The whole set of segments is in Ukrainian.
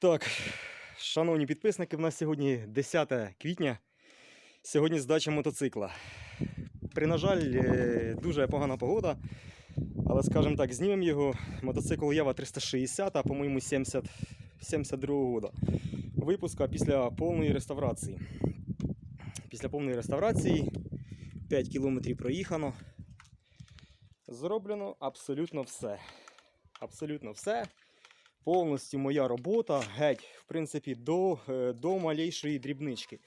Так, шановні підписники, в нас сьогодні 10 квітня. Сьогодні здача мотоцикла. При, на жаль, е, дуже погана погода. Але, скажімо так, знімемо його. Мотоцикл Ява 360, а по-моєму 70, 72 года. Випуска після повної реставрації. Після повної реставрації 5 кілометрів проїхано. Зроблено абсолютно все. Абсолютно все повністю моя робота геть, в принципі, до, е, до малейшої дрібнички.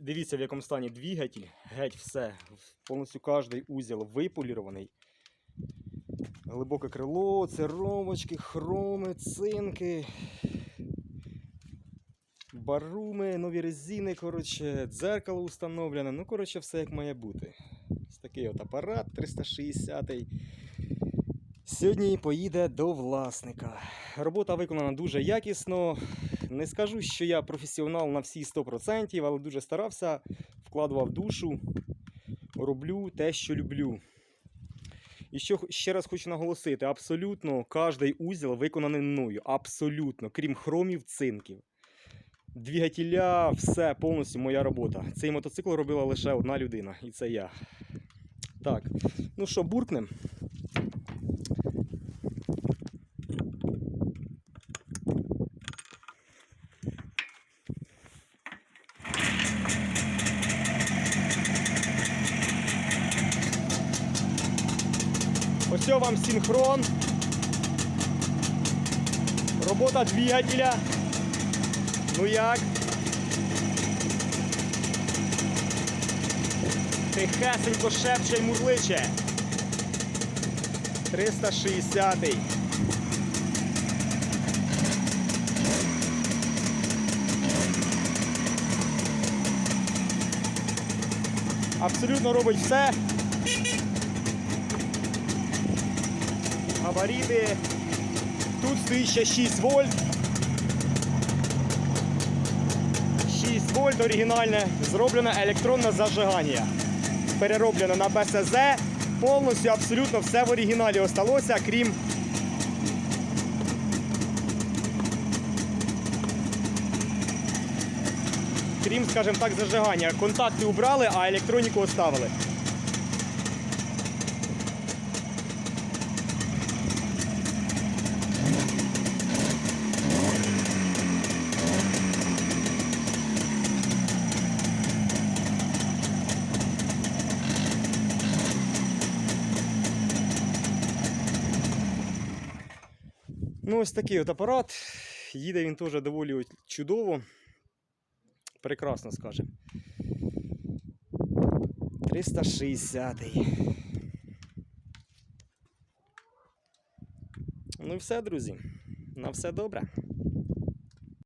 Дивіться, в якому стані двигатель, геть все, повністю кожний узіл виполірований. Глибоке крило, церовочки, хроми, цинки, баруми, нові резини, коротше, дзеркало установлене. Ну, коротше, все як має бути. Ось такий от апарат 360 Сьогодні поїде до власника. Робота виконана дуже якісно. Не скажу, що я професіонал на всі 100%, але дуже старався, вкладував душу, роблю те, що люблю. І що ще раз хочу наголосити: абсолютно кожний узіл виконаний мною. Абсолютно, крім хромів, цинків. Двігателя, все повністю моя робота. Цей мотоцикл робила лише одна людина, і це я. Так, ну що, буркнем. Ось вам синхрон. Робота двигателя. Ну як? Тихесенько шепче й мурличе. 360-й. Абсолютно робить все. Габаріти. Тут стоїть ще 6 вольт. 6 вольт оригінальне, зроблене електронне зажигання. Перероблено на БСЗ. Повністю абсолютно все в оригіналі осталося, крім. Крім, скажімо так, зажигання. Контакти убрали, а електроніку оставили. Ну, ось такий от апарат. Їде він теж доволі чудово. Прекрасно, скажемо. 360-й. Ну і все, друзі. На все добре.